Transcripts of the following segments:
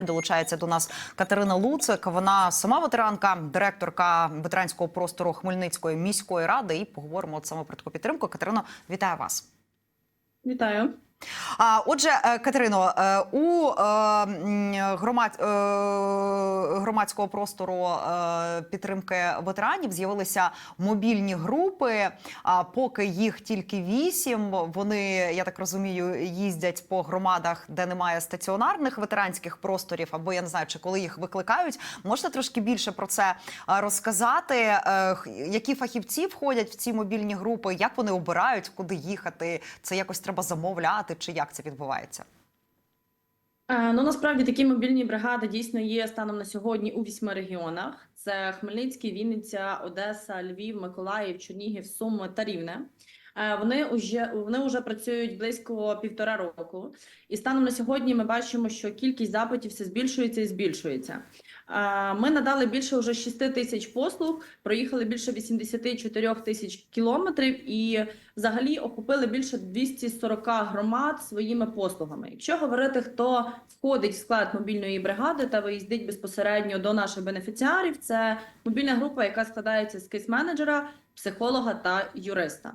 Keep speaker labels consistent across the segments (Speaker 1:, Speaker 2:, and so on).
Speaker 1: Долучається до нас Катерина Луцик. Вона сама ветеранка, директорка ветеранського простору Хмельницької міської ради. І поговоримо от саме про таку підтримку. Катерино, вітаю вас.
Speaker 2: Вітаю.
Speaker 1: А отже, е, Катерино, е, у е, громад, громадського простору підтримки ветеранів з'явилися мобільні групи. А поки їх тільки вісім, вони, я так розумію, їздять по громадах, де немає стаціонарних ветеранських просторів, або я не знаю, чи коли їх викликають. Можете трошки більше про це розказати? Які фахівці входять в ці мобільні групи? Як вони обирають, куди їхати? Це якось треба замовляти, чи як це відбувається?
Speaker 2: Е, Ну насправді такі мобільні бригади дійсно є станом на сьогодні у вісьми регіонах: це Хмельницький, Вінниця, Одеса, Львів, Миколаїв, Чернігів, Суми та Рівне. Е, Вони вже вони вже працюють близько півтора року, і станом на сьогодні ми бачимо, що кількість запитів все збільшується і збільшується. Е, Ми надали більше вже 6 тисяч послуг, проїхали більше 84 тисяч кілометрів і взагалі охопили більше 240 громад своїми послугами. Якщо говорити, хто входить в склад мобільної бригади та виїздить безпосередньо до наших бенефіціарів, це мобільна група, яка складається з кейс-менеджера, психолога та юриста.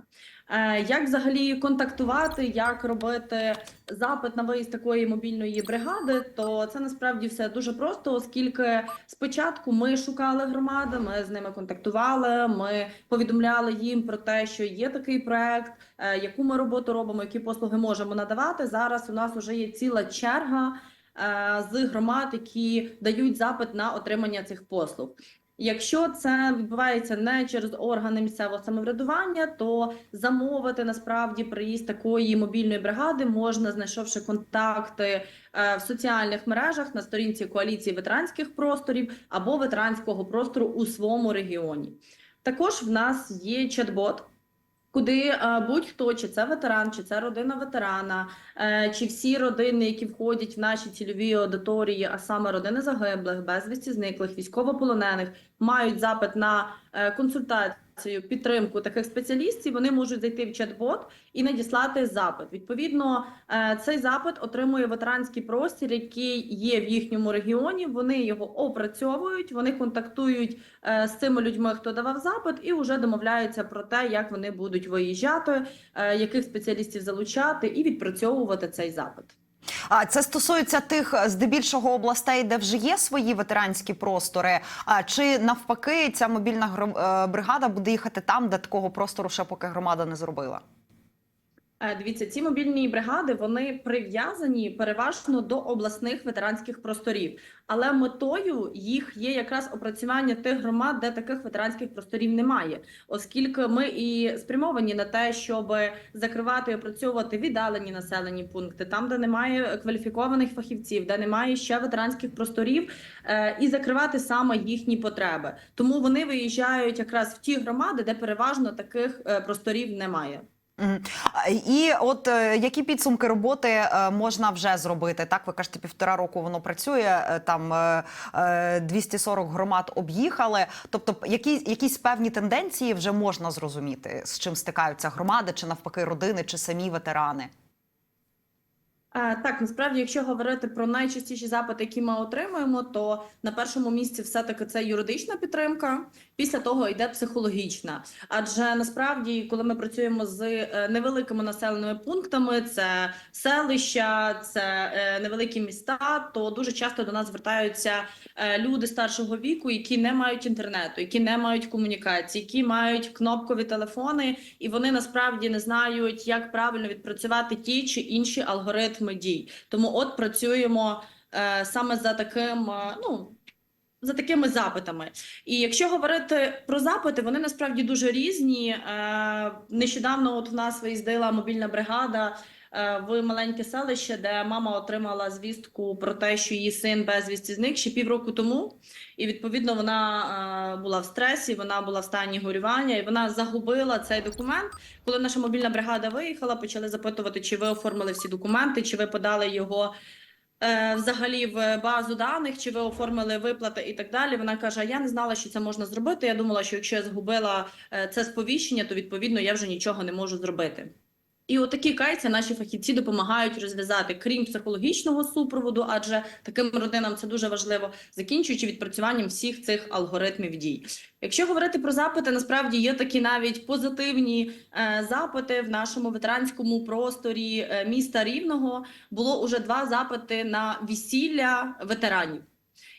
Speaker 2: Е, Як взагалі контактувати, як робити запит на виїзд такої мобільної бригади, то це насправді все дуже просто, оскільки спочатку ми шукали громади, ми з ними контактували, ми повідомляли їм про те, що є такий проект, е, яку ми роботу робимо, які послуги можемо надавати. Зараз у нас вже є ціла черга е, з громад, які дають запит на отримання цих послуг. Якщо це відбувається не через органи місцевого самоврядування, то замовити насправді приїзд такої мобільної бригади можна, знайшовши контакти е, в соціальних мережах на сторінці коаліції ветеранських просторів або ветеранського простору у своєму регіоні. Також в нас є чат-бот. Куди будь-хто, чи це ветеран, чи це родина ветерана, е, чи всі родини, які входять в наші цільові аудиторії, а саме родини загиблих, безвісті зниклих, військовополонених, мають запит на е, консультацію, підтримку таких спеціалістів, вони можуть зайти в чат-бот і надіслати запит. Відповідно, е, цей запит отримує ветеранський простір, який є в їхньому регіоні. Вони його опрацьовують, вони контактують е, з цими людьми, хто давав запит, і вже домовляються про те, як вони будуть виїжджати, яких спеціалістів залучати і відпрацьовувати цей запит.
Speaker 1: А це стосується тих е, здебільшого областей, де вже є свої ветеранські простори. А чи навпаки, ця мобільна е, бригада буде їхати там, де такого простору ще поки громада не зробила?
Speaker 2: Е, Дивіться, ці мобільні бригади вони прив'язані переважно до обласних ветеранських просторів, але метою їх є якраз опрацювання тих громад, де таких ветеранських просторів немає, оскільки ми і спрямовані на те, щоб закривати і опрацьовувати віддалені населені пункти, там, де немає кваліфікованих фахівців, де немає ще ветеранських просторів, е, і закривати саме їхні потреби. Тому вони виїжджають якраз в ті громади, де переважно таких е, просторів немає.
Speaker 1: І от е, які підсумки роботи е, можна вже зробити? Так, ви кажете, півтора року воно працює. е, Там е, е, 240 громад об'їхали. Тобто, які, якісь певні тенденції вже можна зрозуміти, з чим стикаються громади, чи навпаки родини, чи самі ветерани?
Speaker 2: Так, насправді, якщо говорити про найчастіші запити, які ми отримуємо, то на першому місці все-таки це юридична підтримка. Після того йде психологічна. Адже насправді, коли ми працюємо з е, невеликими населеними пунктами, це селища, це е, невеликі міста, то дуже часто до нас звертаються е, люди старшого віку, які не мають інтернету, які не мають комунікації, які мають кнопкові телефони, і вони насправді не знають, як правильно відпрацювати ті чи інші алгоритми дій. Тому от працюємо е, саме за таким, е, ну. За такими запитами, і якщо говорити про запити, вони насправді дуже різні. Е, нещодавно, от в нас виїздила мобільна бригада в маленьке селище, де мама отримала звістку про те, що її син безвісті зник ще півроку тому. І відповідно вона е, була в стресі, вона була в стані горювання, і вона загубила цей документ. Коли наша мобільна бригада виїхала, почали запитувати, чи ви оформили всі документи, чи ви подали його. е, Взагалі в базу даних, чи ви оформили виплати і так далі. Вона каже: я не знала, що це можна зробити. Я думала, що якщо я згубила е, це сповіщення, то відповідно я вже нічого не можу зробити. І отакі кейси наші фахівці допомагають розв'язати, крім психологічного супроводу, адже таким родинам це дуже важливо, закінчуючи відпрацюванням всіх цих алгоритмів дій. Якщо говорити про запити, насправді є такі навіть позитивні е, запити в нашому ветеранському просторі е, міста Рівного. Було уже два запити на весілля ветеранів.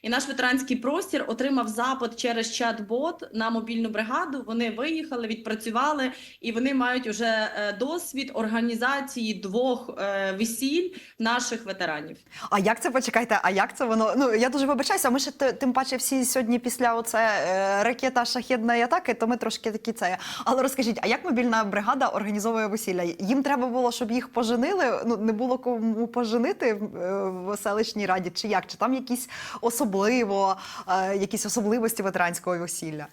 Speaker 2: І наш ветеранський простір отримав запит через чат-бот на мобільну бригаду. Вони виїхали, відпрацювали, і вони мають уже е, досвід організації двох е, весіль наших ветеранів.
Speaker 1: А як це почекайте? А як це воно? Ну я дуже вибачаюся. Ми ще тим паче всі сьогодні після оце е, ракета шахідної атаки, то ми трошки такі це. Але розкажіть, а як мобільна бригада організовує весілля? Їм треба було, щоб їх поженили? Ну не було кому поженити в, селищній раді, чи як? Чи там якісь особливо, е, якісь особливості ветеранського весілля?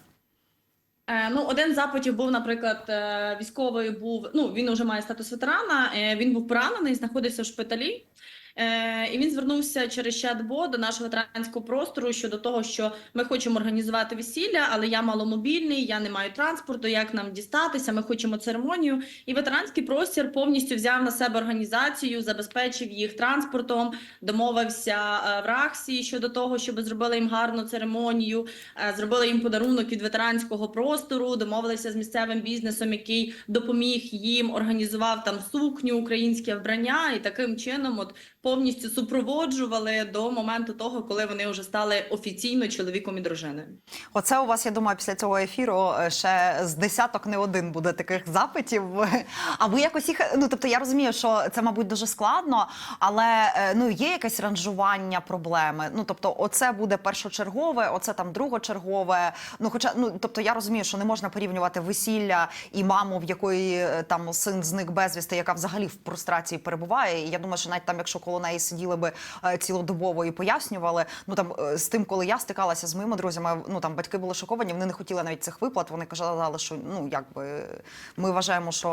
Speaker 2: Е, ну, один з запитів був, наприклад, е, військовий був. Ну він вже має статус ветерана. Він був поранений, знаходився в шпиталі. Е, І він звернувся через чат-бот до нашого ветеранського простору щодо того, що ми хочемо організувати весілля, але я маломобільний, я не маю транспорту. Як нам дістатися? Ми хочемо церемонію. І ветеранський простір повністю взяв на себе організацію, забезпечив їх транспортом, домовився е, в Рахсі щодо того, щоб зробили їм гарну церемонію, е, зробили їм подарунок від ветеранського простору, домовилися з місцевим бізнесом, який допоміг їм, організував там сукню, українське вбрання, і таким чином, от повністю супроводжували до моменту того, коли вони вже стали офіційно чоловіком і дружиною.
Speaker 1: Оце у вас, я думаю, після цього ефіру е, ще з десяток не один буде таких запитів. А ви якось їх, ну тобто я розумію, що це, мабуть, дуже складно, але е, ну є якесь ранжування проблеми. Ну тобто, оце буде першочергове, оце там другочергове. Ну, хоча, ну тобто, я розумію, що не можна порівнювати весілля і маму, в якої е, там син зник безвісти, яка взагалі в прострації перебуває. І я думаю, що навіть там, якщо коло неї сиділи би е, цілодобово і пояснювали, ну там е, з тим, коли я стикалася з моїми друзями, ну там батьки були шоковані, вони не хотіли навіть цих виплат. Вони казали, що ну якби ми вважаємо, що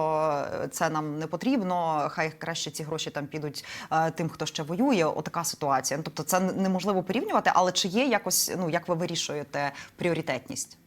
Speaker 1: це нам не потрібно. Хай краще ці гроші там підуть е, тим, хто ще воює. Отака ситуація. Ну, тобто, це неможливо порівнювати, але чи є якось, ну як ви вирішуєте пріоритетність?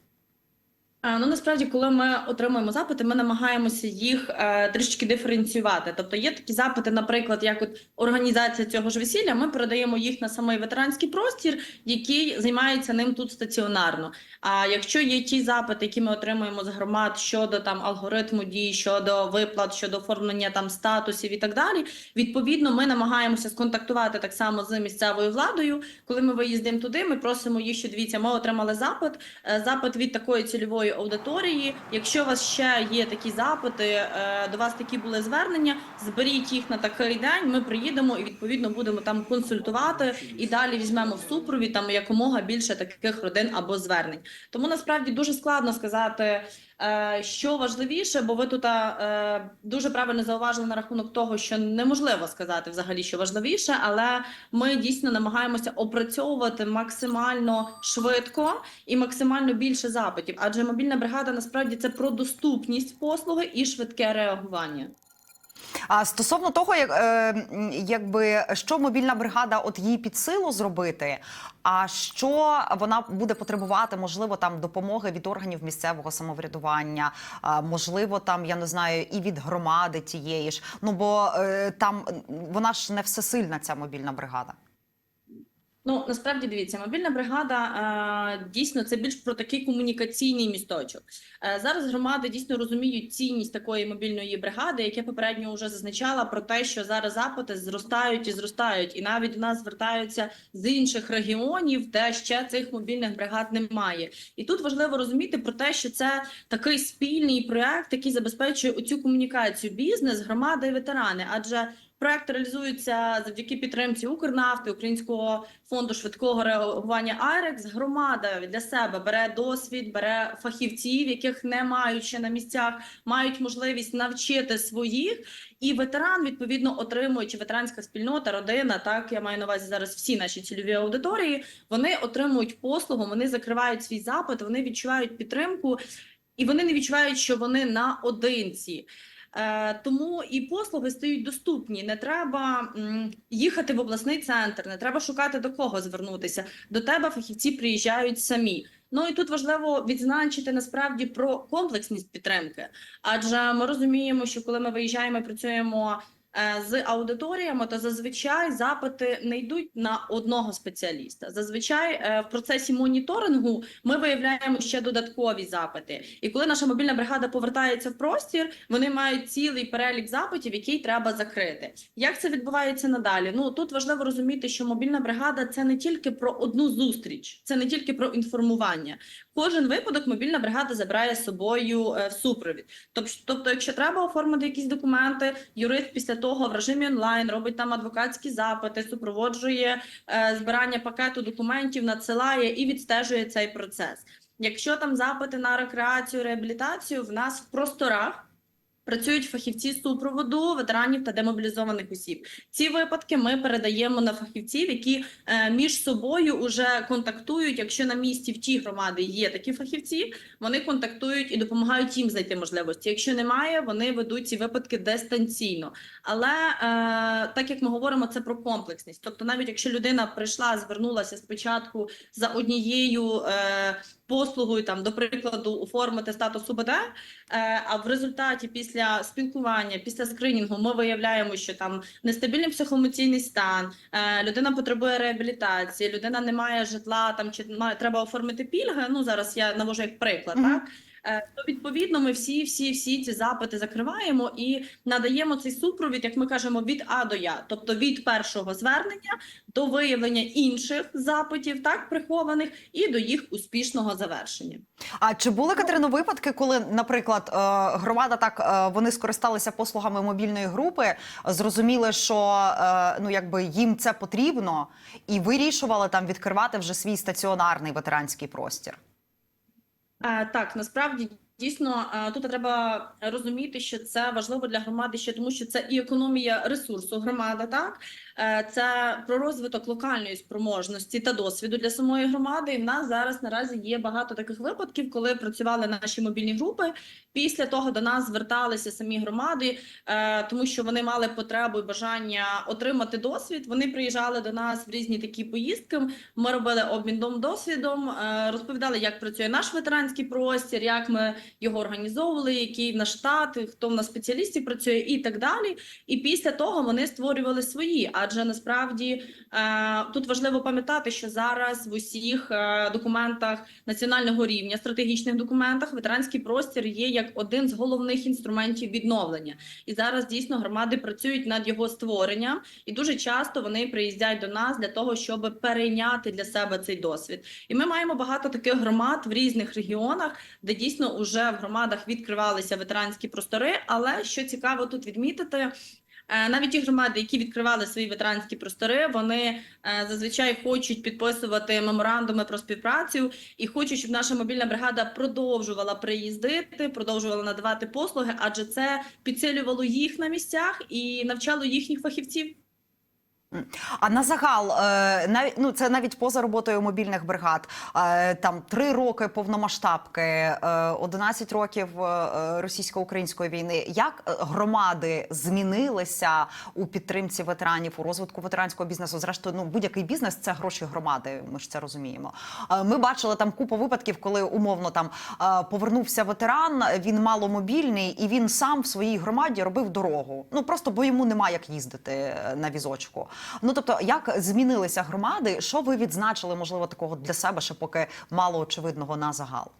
Speaker 2: Ну насправді, коли ми отримуємо запити, ми намагаємося їх е, трішечки диференціювати. Тобто є такі запити, наприклад, як от організація цього ж весілля. Ми передаємо їх на самий ветеранський простір, який займається ним тут стаціонарно. А якщо є ті запити, які ми отримуємо з громад щодо там алгоритму дій, щодо виплат, щодо оформлення там статусів і так далі, відповідно, ми намагаємося сконтактувати так само з місцевою владою. Коли ми виїздимо туди, ми просимо їх, що дивіться, ми отримали запит, е, запит від такої цільової аудиторії. Якщо у вас ще є такі запити, е, до вас такі були звернення, зберіть їх на такий день. Ми приїдемо і відповідно будемо там консультувати і далі візьмемо в супровід там якомога більше таких родин або звернень. Тому насправді дуже складно сказати. Е, Що важливіше, бо ви тут е, дуже правильно зауважили на рахунок того, що неможливо сказати взагалі, що важливіше, але ми дійсно намагаємося опрацьовувати максимально швидко і максимально більше запитів. Адже мобільна бригада насправді це про доступність послуги і швидке реагування.
Speaker 1: А стосовно того, як е, якби що мобільна бригада, от їй під силу зробити, а що вона буде потребувати, можливо, там допомоги від органів місцевого самоврядування, а, можливо, там я не знаю, і від громади тієї ж. Ну бо е, там вона ж не всесильна, ця мобільна бригада.
Speaker 2: Ну насправді дивіться, мобільна бригада е, дійсно це більш про такий комунікаційний місточок. Е, зараз громади дійсно розуміють цінність такої мобільної бригади, як я попередньо вже зазначала про те, що зараз запити зростають і зростають, і навіть до нас звертаються з інших регіонів, де ще цих мобільних бригад немає. І тут важливо розуміти про те, що це такий спільний проект, який забезпечує оцю комунікацію бізнес, громада і ветерани, адже Проект реалізується завдяки підтримці Укрнафти, Українського фонду швидкого реагування Айрекс. Громада для себе бере досвід, бере фахівців, яких не мають ще на місцях, мають можливість навчити своїх. І ветеран відповідно отримує чи ветеранська спільнота, родина. Так я маю на увазі зараз всі наші цільові аудиторії. Вони отримують послугу, вони закривають свій запит, вони відчувають підтримку, і вони не відчувають, що вони наодинці. Е, Тому і послуги стають доступні. Не треба їхати в обласний центр, не треба шукати до кого звернутися. До тебе фахівці приїжджають самі. Ну і тут важливо відзначити насправді про комплексність підтримки, адже ми розуміємо, що коли ми виїжджаємо працюємо з аудиторіями, то зазвичай запити не йдуть на одного спеціаліста. Зазвичай е, в процесі моніторингу ми виявляємо ще додаткові запити. І коли наша мобільна бригада повертається в простір, вони мають цілий перелік запитів, який треба закрити. Як це відбувається надалі? Ну тут важливо розуміти, що мобільна бригада це не тільки про одну зустріч, це не тільки про інформування. Кожен випадок мобільна бригада забирає з собою е, в супровід. Тобто, якщо треба оформити якісь документи, юрист після того в режимі онлайн робить там адвокатські запити, супроводжує е, збирання пакету документів, надсилає і відстежує цей процес. Якщо там запити на рекреацію, реабілітацію, в нас в просторах. Працюють фахівці з супроводу ветеранів та демобілізованих осіб. Ці випадки ми передаємо на фахівців, які е, між собою вже контактують. Якщо на місці в тій громади є такі фахівці, вони контактують і допомагають їм знайти можливості. Якщо немає, вони ведуть ці випадки дистанційно. Але е, так як ми говоримо, це про комплексність. Тобто, навіть якщо людина прийшла, звернулася спочатку за однією е, послугою, там, до прикладу, оформити статус УБД, е, а в результаті після спілкування, після скринінгу, ми виявляємо, що там нестабільний психоемоційний стан, е, людина потребує реабілітації, людина не має житла, там чи має треба оформити пільги. Ну зараз я навожу як приклад,
Speaker 1: Мгм.
Speaker 2: так. Е, То відповідно ми всі, всі, всі ці запити закриваємо і надаємо цей супровід, як ми кажемо, від А до Я, тобто від першого звернення до виявлення інших запитів, так прихованих, і до їх успішного завершення.
Speaker 1: А чи були Катерино випадки, коли, наприклад, е, громада так е, вони скористалися послугами мобільної групи, зрозуміли, що ну якби їм це потрібно, і вирішували там відкривати вже свій стаціонарний ветеранський простір?
Speaker 2: Так, насправді дійсно тут треба розуміти, що це важливо для громади, ще тому, що це і економія ресурсу громада, так це про розвиток локальної спроможності та досвіду для самої громади. І в нас зараз наразі є багато таких випадків, коли працювали наші мобільні групи. Після того до нас зверталися самі громади, е, тому що вони мали потребу і бажання отримати досвід. Вони приїжджали до нас в різні такі поїздки. Ми робили обмін досвідом, е, розповідали, як працює наш ветеранський простір, як ми його організовували, який в нас штат, хто в нас спеціалістів працює, і так далі. І після того вони створювали свої. Адже насправді е, тут важливо пам'ятати, що зараз в усіх е, документах національного рівня, стратегічних документах, ветеранський простір є як один з головних інструментів відновлення. І зараз дійсно громади працюють над його створенням, і дуже часто вони приїздять до нас для того, щоб перейняти для себе цей досвід. І ми маємо багато таких громад в різних регіонах, де дійсно вже в громадах відкривалися ветеранські простори. Але що цікаво тут відмітити. Е, Навіть ті громади, які відкривали свої ветеранські простори, вони е, зазвичай хочуть підписувати меморандуми про співпрацю і хочуть, щоб наша мобільна бригада продовжувала приїздити, продовжувала надавати послуги, адже це підсилювало їх на місцях і навчало їхніх фахівців.
Speaker 1: А на загал, е, ну це навіть поза роботою мобільних бригад. Е, там три роки повномасштабки, е, 11 років е, російсько-української війни. Як громади змінилися у підтримці ветеранів, у розвитку ветеранського бізнесу? Зрештою, ну будь-який бізнес це гроші громади. Ми ж це розуміємо. Ми бачили там купу випадків, коли умовно там повернувся ветеран. Він маломобільний, і він сам в своїй громаді робив дорогу. Ну просто бо йому немає як їздити на візочку. Ну тобто, як змінилися громади? Що ви відзначили, можливо, такого для себе, ще поки мало очевидного на загал?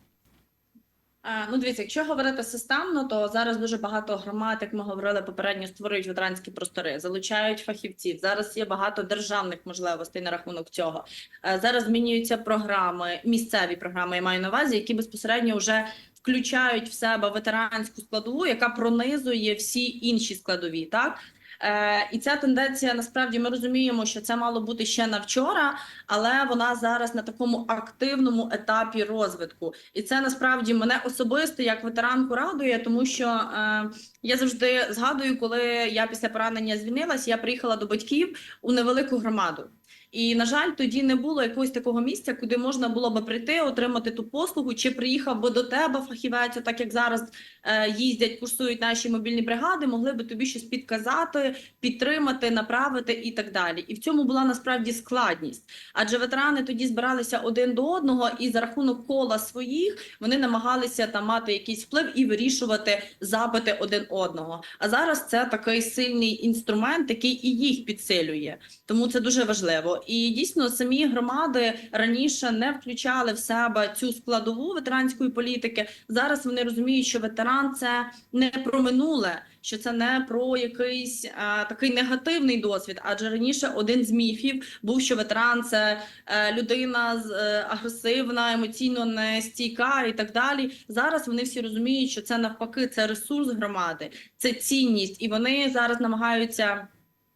Speaker 2: Е, Ну, дивіться, якщо говорити системно, то зараз дуже багато громад, як ми говорили попередньо, створюють ветеранські простори, залучають фахівців. Зараз є багато державних можливостей на рахунок цього. Е, Зараз змінюються програми, місцеві програми, я маю на увазі, які безпосередньо вже включають в себе ветеранську складову, яка пронизує всі інші складові. Так. Е, І ця тенденція насправді ми розуміємо, що це мало бути ще на вчора, але вона зараз на такому активному етапі розвитку. І це насправді мене особисто як ветеранку радує, тому що е, я завжди згадую, коли я після поранення звільнилась, я приїхала до батьків у невелику громаду. І на жаль, тоді не було якогось такого місця, куди можна було би прийти, отримати ту послугу, чи приїхав би до тебе фахівець, так як зараз е, їздять, курсують наші мобільні бригади, могли би тобі щось підказати, підтримати, направити і так далі. І в цьому була насправді складність, адже ветерани тоді збиралися один до одного, і за рахунок кола своїх вони намагалися там мати якийсь вплив і вирішувати запити один одного. А зараз це такий сильний інструмент, який і їх підсилює. Тому це дуже важливо. І дійсно самі громади раніше не включали в себе цю складову ветеранської політики. Зараз вони розуміють, що ветеран це не про минуле, що це не про якийсь а, такий негативний досвід. Адже раніше один з міфів був, що ветеран це е, людина з е, агресивна, емоційно нестійка і так далі. Зараз вони всі розуміють, що це навпаки, це ресурс громади, це цінність, і вони зараз намагаються.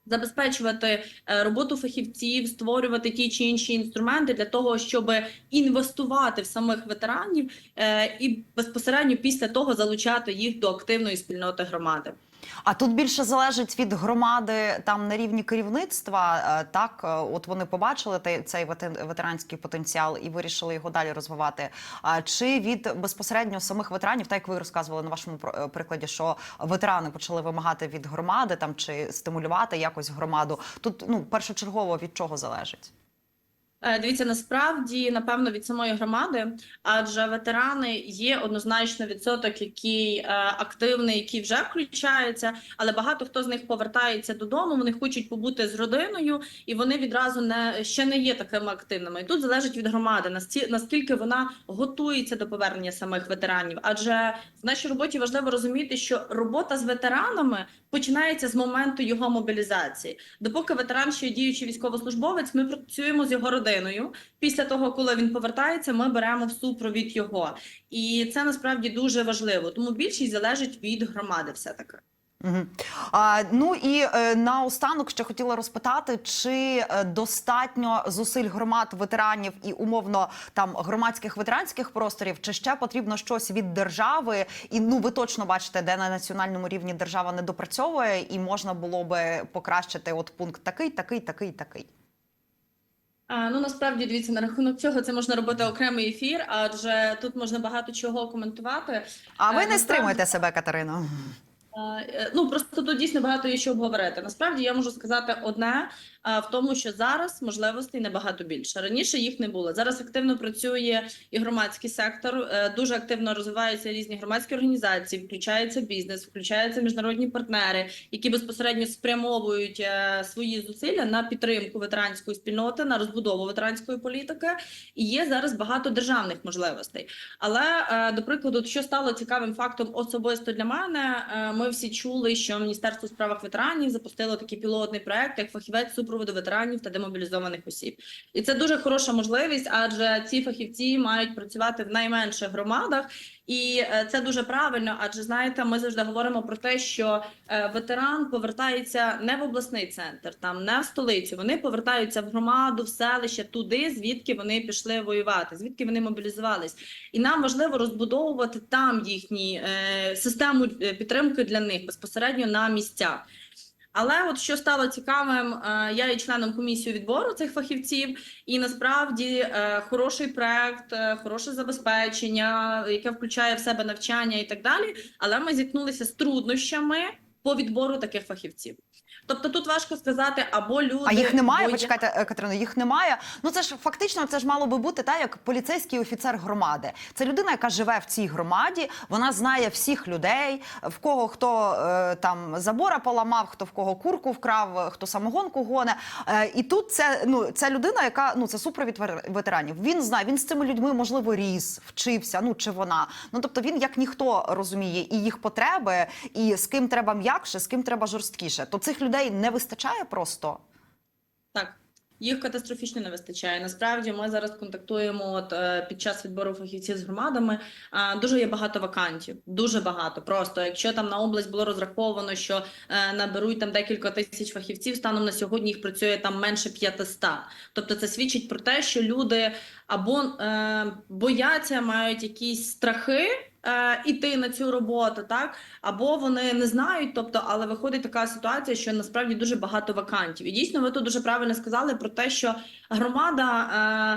Speaker 2: Забезпечувати е, роботу фахівців, створювати ті чи інші інструменти для того, щоб інвестувати в самих ветеранів е, і безпосередньо після того залучати їх до активної спільноти громади.
Speaker 1: А тут більше залежить від громади там на рівні керівництва. е, Так, е, от вони побачили цей ветеранський потенціал і вирішили його далі розвивати. А чи від безпосередньо самих ветеранів, так як ви розказували на вашому е, прикладі, що ветерани почали вимагати від громади там чи стимулювати якось громаду? Тут ну першочергово від чого залежить?
Speaker 2: Е, Дивіться, насправді, напевно, від самої громади, адже ветерани є однозначно відсоток, який е, активний, який вже включається, але багато хто з них повертається додому. Вони хочуть побути з родиною, і вони відразу не ще не є такими активними. І тут залежить від громади, наскільки вона готується до повернення самих ветеранів. Адже в нашій роботі важливо розуміти, що робота з ветеранами починається з моменту його мобілізації. Допоки ветеран ще діючий військовослужбовець, ми працюємо з його родиною. Після того, коли він повертається, ми беремо в супровід його, і це насправді дуже важливо. Тому більшість залежить від громади, все таки.
Speaker 1: Угу. А, ну і е, наостанок ще хотіла розпитати, чи е, достатньо зусиль громад ветеранів і умовно там громадських ветеранських просторів, чи ще потрібно щось від держави? І ну ви точно бачите, де на національному рівні держава не допрацьовує, і можна було би покращити от пункт такий, такий, такий, такий.
Speaker 2: А, ну насправді дивіться на рахунок цього. Це можна робити окремий ефір, адже тут можна багато чого коментувати.
Speaker 1: А ви
Speaker 2: Е,
Speaker 1: не
Speaker 2: насправді-
Speaker 1: стримуєте себе, Катерино?
Speaker 2: Е, Ну просто тут дійсно багато є що обговорити. Насправді я можу сказати одне е, в тому, що зараз можливостей набагато більше. Раніше їх не було. Зараз активно працює і громадський сектор. е, Дуже активно розвиваються різні громадські організації, включається бізнес, включаються міжнародні партнери, які безпосередньо спрямовують е, свої зусилля на підтримку ветеранської спільноти, на розбудову ветеранської політики. І є зараз багато державних можливостей. Але е, до прикладу, що стало цікавим фактом особисто для мене, е, всі чули, що Міністерство у справах ветеранів запустило такий пілотний проект, як фахівець супроводу ветеранів та демобілізованих осіб. І це дуже хороша можливість, адже ці фахівці мають працювати в найменших громадах, і е, це дуже правильно. Адже знаєте, ми завжди говоримо про те, що е, ветеран повертається не в обласний центр, там не в столицю. Вони повертаються в громаду, в селище, туди, звідки вони пішли воювати, звідки вони мобілізувались. І нам важливо розбудовувати там їхні е, систему підтримки для них безпосередньо на місцях. Але от що стало цікавим, е, я є членом комісії відбору цих фахівців, і насправді е, хороший проект, е, хороше забезпечення, яке включає в себе навчання і так далі. Але ми зіткнулися з труднощами по відбору таких фахівців. Тобто тут важко сказати, або люди
Speaker 1: А їх немає.
Speaker 2: боя-
Speaker 1: Почекайте, Катерино, їх немає. Ну це ж фактично це ж мало би бути так, як поліцейський офіцер громади. Це людина, яка живе в цій громаді. Вона знає всіх людей, в кого хто е, там забора поламав, хто в кого курку вкрав, е, хто самогонку гоне. Е, і тут це ну це людина, яка ну це супровід ветеранів. Він знає, він з цими людьми можливо ріс, вчився. Ну чи вона. Ну тобто він як ніхто розуміє і їх потреби, і з ким треба м'якше, з ким треба жорсткіше. То цих людей не вистачає просто.
Speaker 2: Так, їх катастрофічно не вистачає. Насправді ми зараз контактуємо от, е, під час відбору фахівців з громадами. Дуже є багато вакантів, дуже багато. Просто якщо там на область було розраховано, що е, наберуть там декілька тисяч фахівців, станом на сьогодні їх працює там менше 500. Тобто це свідчить про те, що люди або е, бояться, мають якісь страхи. Е, іти на цю роботу, так або вони не знають, тобто, але виходить така ситуація, що насправді дуже багато вакантів. І дійсно, ви тут дуже правильно сказали про те, що громада.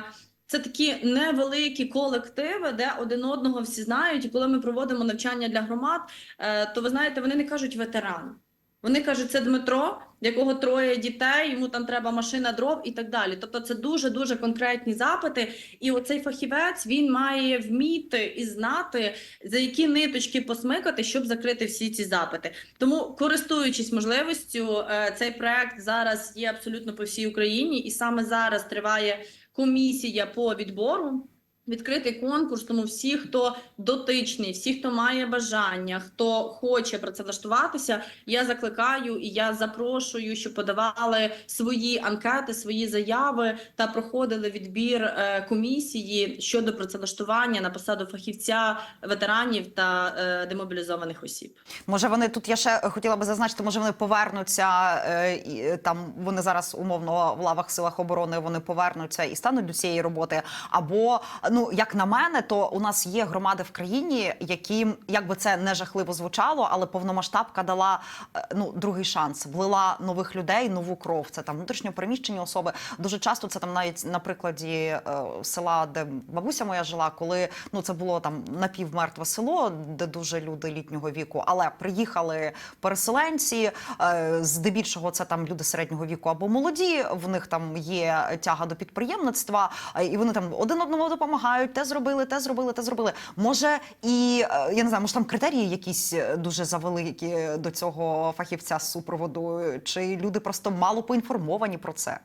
Speaker 2: Е, це такі невеликі колективи, де один одного всі знають. І коли ми проводимо навчання для громад, е, то ви знаєте, вони не кажуть ветеран. Вони кажуть, це Дмитро, якого троє дітей, йому там треба машина дров і так далі. Тобто, це дуже дуже конкретні запити. І оцей фахівець він має вміти і знати, за які ниточки посмикати, щоб закрити всі ці запити. Тому, користуючись можливістю, е, цей проект зараз є абсолютно по всій Україні, і саме зараз триває комісія по відбору. Відкритий конкурс, тому всі, хто дотичний, всі, хто має бажання, хто хоче працевлаштуватися, я закликаю і я запрошую, щоб подавали свої анкети, свої заяви та проходили відбір е, комісії щодо працевлаштування на посаду фахівця ветеранів та е, демобілізованих осіб.
Speaker 1: Може, вони тут я ще хотіла би зазначити, може вони повернуться е, там вони зараз умовно в лавах силах оборони вони повернуться і стануть до цієї роботи. Або ну як на мене, то у нас є громади в країні, які як би це не жахливо звучало, але повномасштабка дала е, ну другий шанс, влила нових людей, нову кров. Це там внутрішньо переміщені особи. Дуже часто це там навіть на прикладі е, села, де бабуся моя жила, коли ну це було там напівмертве село, де дуже люди літнього віку, але приїхали переселенці. е, Здебільшого це там люди середнього віку або молоді. В них там є тяга до підприємництва, і вони там один одному допомагають. Те зробили, те зробили, те зробили. Може, і е, я не знаю, може там критерії якісь е, дуже завеликі до цього фахівця з супроводу, чи люди просто мало поінформовані про це.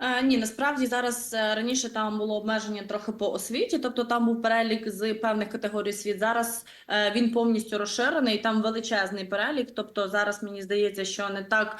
Speaker 2: Е, ні, насправді зараз е, раніше там було обмеження трохи по освіті, тобто там був перелік з певних категорій освіт. Зараз е, він повністю розширений, там величезний перелік. Тобто зараз мені здається, що не так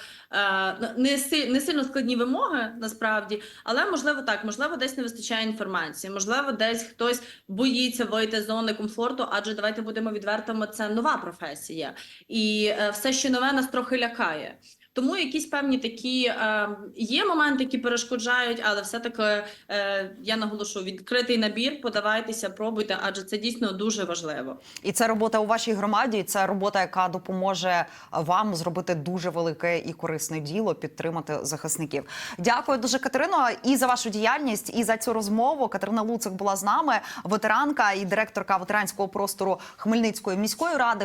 Speaker 2: не, не сильно складні вимоги насправді, але можливо так, можливо, десь не вистачає інформації, можливо, десь хтось боїться вийти з зони комфорту, адже давайте будемо відвертими, це нова професія, і все, що нове, нас трохи лякає. Тому якісь певні такі е, є моменти, які перешкоджають, але все-таки е, я наголошу відкритий набір, подавайтеся, пробуйте, адже це дійсно дуже важливо.
Speaker 1: І це робота у вашій громаді. Це робота, яка допоможе вам зробити дуже велике і корисне діло, підтримати захисників. Дякую дуже, Катерино, і за вашу діяльність, і за цю розмову. Катерина Луцик була з нами, ветеранка і директорка ветеранського простору Хмельницької міської ради.